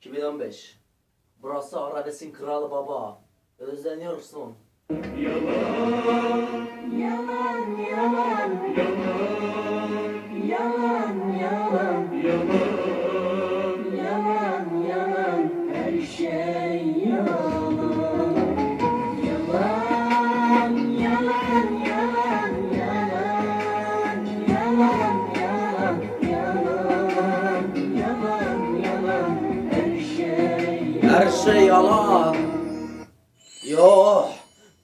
2015 Burası Arabes'in kralı baba. Özleniyorsun Her şey yalan. Yo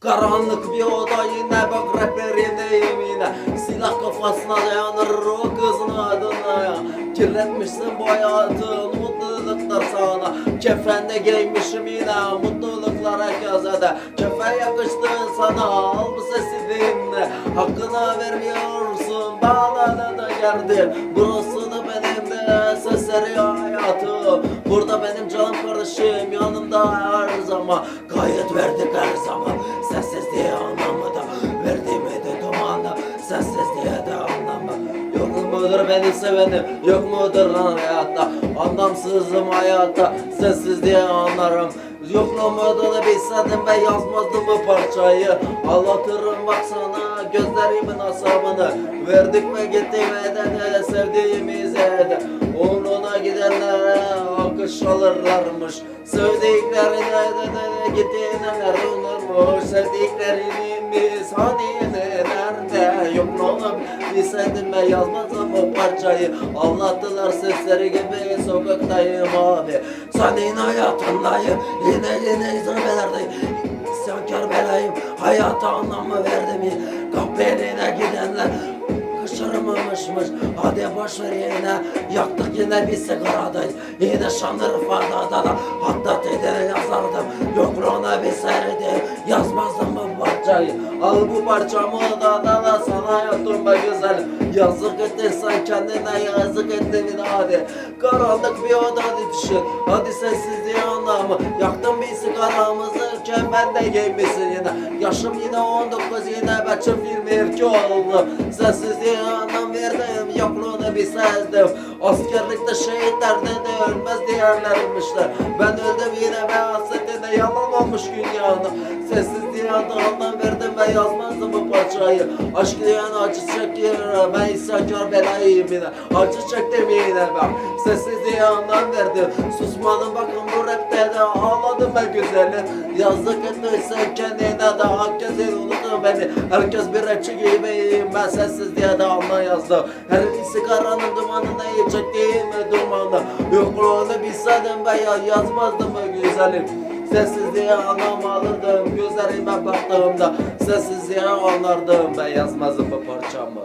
Karanlık bir oda yine bak rehberindeyim yine. Silah kafasına dayanır o kızın adına. Ya Kirletmişsin bu hayatı mutluluklar sana. Kefende giymişim yine mutluluklar herkese de. Kefen yakıştı sana al bu sesi dinle. Hakkına vermiyorsun bağlana geldi. Burası da benim de sesleri hayatı. Burada benim canım kardeşim yanımda her zaman. Gayet verdik her zaman. Sessizliğe anlamı da Verdiğimi de dumanı Sessizliğe de anlamı Yok mudur beni sevenim? Yok mudur lan hayatta? Anlamsızım hayatta Sessizliğe anlarım Yokluğumu bilseydim ben yazmazdım bu parçayı. Anlatırım baksana gözlerimin asabını. Verdik mi gittik ve de de sevdiğimize de. Uğruna gidenlere alkış alırlarmış. Sevdiklerine de de gittiğine unurmuş Sevdiklerimiz hani nerede Yokluğunu bilseydim ben yazmazdım bu parçayı. Anlattılar sesleri gibi sokaktayım abi. Senin hayatındayım. Yine yine izlebelerdeyim İsyankar belayım hayata anlamı verdim. Kahveline gidenler Kaçırmamışmış Hadi boş ver yine Yaktık yine bir sigaradayız. Yine Şanlıurfa'da da Hatta dedene yazardım. Yokluğuna bir serdim. Yazmazdım bu parçayı. Al bu parçamı da da be güzel. Yazık ettin sen kendine yazık ettin hadi Karanlık bir oda düşün. Hadi sessizliği anlamı Yaktım bir sigaramızı Kefende giymişsin yine. Yaşım yine 19 yine Beçim 22 oldu. Sessizliğe anlam verdim Yokluğunu bir sezdim. Askerlikte şehitlerde de ölmez diğerlermişler Ben öldüm yine ve hasretine yalan olmuş dünyada Sessizliğe de anlam verdim ve yazmazdım bu parçayı. Aşk diyen acı çekiyor ben isyankar belayım yine. Acı çektim yine ben Sessizliğe anlam verdim Susmadım bakın bu rapte de ağladım ben güzelim. Yazık ettiysen kendine de herkes unuttu beni. Herkes bir rapçi gibiyim ben sessizliğe de anla yazdım. Her sigaranın dumanını çektiğimi dumanı? Yokluğunu bilseydim ben ya yazmazdım bu güzelim Sessizliğe anlam alırdım Gözlerime baktığımda Sessizliğe anlardım Ben yazmazdım bu parçamı